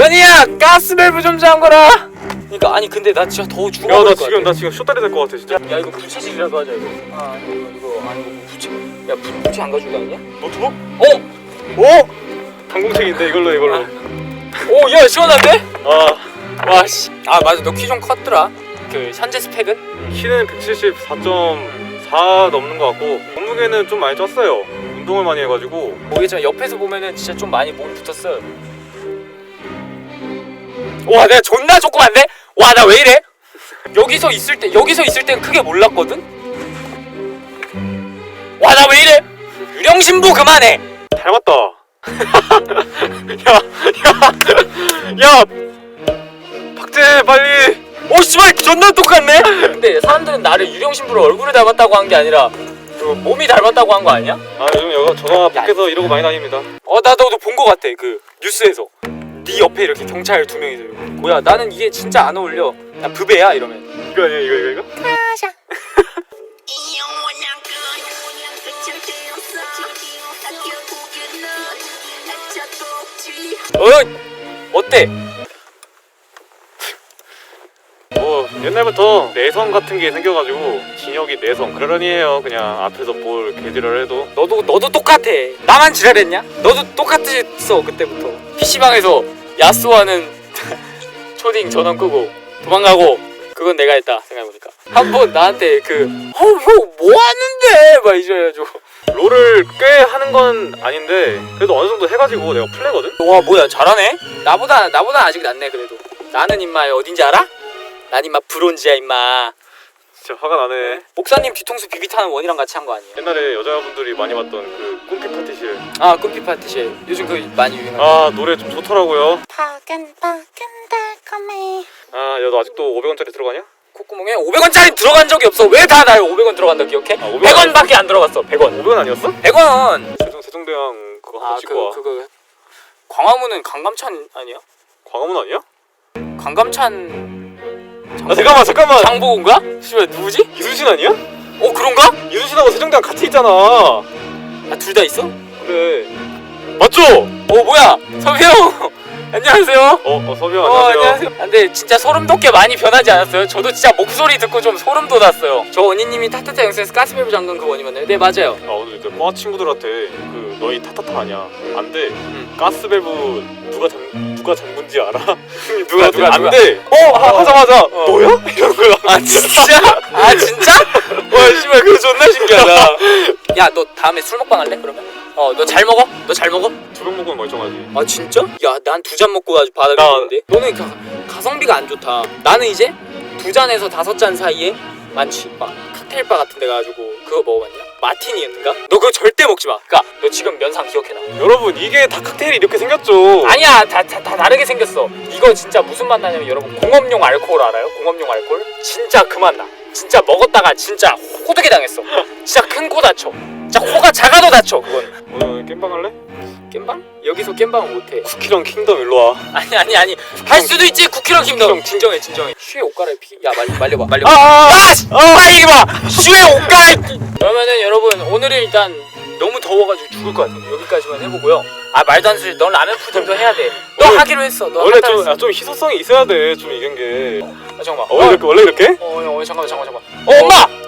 원이야 가스 밸브 좀 잠궈라. 그러니까 아니 근데 나 진짜 더워 야 죽어버릴 나것 지금 나 지금 쇼다리 될 것 같아 진짜. 야 이거 부채질이라도 하자 이거. 아 이거 이거 아니 이거 부채 야 부, 부채 안 가지고 다니냐? 노트북? 어? 오! 당공책인데 이걸로 이걸로. 오 야 시원한데? 아. 와씨. 아 맞아. 너 키 좀 컸더라. 그 현재 스펙은? 키는 174.4 넘는 것 같고 몸무게는 좀 많이 쪘어요. 운동을 많이 해가지고. 모르겠지만 옆에서 보면은 진짜 좀 많이 몸 붙었어 와 내가 존나 조그만데? 와 나 왜 이래? 여기서 있을 때 여기서 있을 땐 크게 몰랐거든? 와 나 왜 이래? 유령신부 그만해 닮았다 야야야 박재 빨리 오 씨발 존나 똑같네? 근데 사람들은 나를 유령신부를 얼굴을 닮았다고 한 게 아니라 그 몸이 닮았다고 한 거 아니야? 아 요즘 여가 저가 밖에서 이러고 많이 다닙니다 어 나도 본거 같아 그 뉴스에서 네 옆에 이렇게 경찰 두 명이서 이러고. 뭐야 나는 이게 진짜 안 어울려 나 부배야 이러면 이거 아니야 이거 이거 이거? 어 어때? 뭐 옛날부터 내성 같은 게 생겨가지고 진혁이 내성 그러려니 해요 그냥 앞에서 뭘 개지랄 해도 너도 너도 똑같아 나만 지랄했냐? 너도 똑같았어 그때부터 PC방에서 야스와는 초딩 전원 끄고 도망가고 그건 내가 했다 생각해보니까 한 번 나한테 그 어, 형 뭐하는데 막 이래가지고 롤을 꽤 하는 건 아닌데 그래도 어느 정도 해가지고 내가 플레거든? 와 뭐야 잘하네? 나보다 나보다 아직 낫네 그래도 나는 임마 어딘지 알아? 난 임마 브론즈야 임마 진짜 화가 나네 목사님 뒤통수 비비 타는 원이랑 같이 한 거 아니에요? 옛날에 여자분들이 많이 봤던 그 꿈피 파티실 아 꿈피 파티실 요즘 그 많이 유행하는 아 노래 좀 좋더라고요 파근파근 달콤해 아 야 너 아직도 500원짜리 들어가냐? 콧구멍에 500원짜리 들어간 적이 없어 왜 다나 500원 들어간다 기억해? 아, 500원 100원밖에 안 들어갔어 100원 500원 아니었어? 100원 세종, 세종대왕 그거 한번 아 찍고 그와 그거 광화문은 강감찬 아니야? 광화문 아니야? 강감찬 아 잠깐만 잠깐만 장보고인가? 씨발 누구지? 이순신 아니야? 어 그런가? 이순신하고 세종대왕 같이 있잖아 아 둘 다 있어? 그래 맞죠? 어 뭐야 서비형 안녕하세요 어, 어 서비형 어 안녕하세요 안녕하세요 근데 진짜 소름 돋게 많이 변하지 않았어요? 저도 진짜 목소리 듣고 좀 소름 돋았어요 저 원희님이 타타타 영상에서 가스밸브 잠근 그 원이었나요? 네 맞아요 아 오늘 이제 과 친구들한테 그 너희 타타타 아냐 안돼 응. 가스밸브 누가 잠 누가 잠 근지 알아? 누가, 누가, 안 돼 어 하- 하자마자 어. 너야? 이런 거야 아 진짜? 아 진짜? 와 씨발 그거 존나 신기하다 야 너 다음에 술 먹방 할래 그러면? 어 너 잘 먹어? 너 잘 먹어? 두병 먹으면 멀쩡하지 아 진짜? 야 난 두 잔 먹고 아주 바닥에 나- 있는데 너는 가, 가성비가 안 좋다 나는 이제 두 잔에서 다섯 잔 사이에 많지 막 칵테일 바 같은 데 가가지고 그거 먹어봤냐? 마티니였는가? 너 그거 절대 먹지 마. 그니까 너 지금 면상 기억해놔. 여러분 이게 다 칵테일이 이렇게 생겼죠. 아니야 다, 다, 다 다르게 생겼어. 이거 진짜 무슨 맛 나냐면 여러분 공업용 알코올 알아요? 공업용 알코올? 진짜 그 맛 나. 진짜 먹었다가 진짜 호두게 당했어. 진짜 큰 코 다쳐. 진짜 코가 작아도 다쳐 그건. 오늘 겜방 할래? 겜방? 여기서 겜방은 못해. 쿠키랑 킹덤 일로 와. 아니 아니 아니. 할 수도 있지 쿠키랑 김동 진정해 진정해 슈에 옷 갈아입히 야 말려 말려봐. 말려봐 아아! 아! 씨! 빨리 봐! 슈에 옷 갈아입히 그러면은 여러분 오늘은 일단 너무 더워가지고 죽을 것 같아요. 여기까지만 해보고요. 아 말도 안 되지 넌 라면 푸딩도 해야 돼너 원래- 하기로 했어. 너 원래 한다고 좀, 했어. 아, 좀 희소성이 있어야 돼 좀 이긴 게. 아, 잠깐만. 어, 원래 이렇게 원래 이렇게? 어, 어, 어 잠깐만 잠깐만 잠깐만. 어 엄마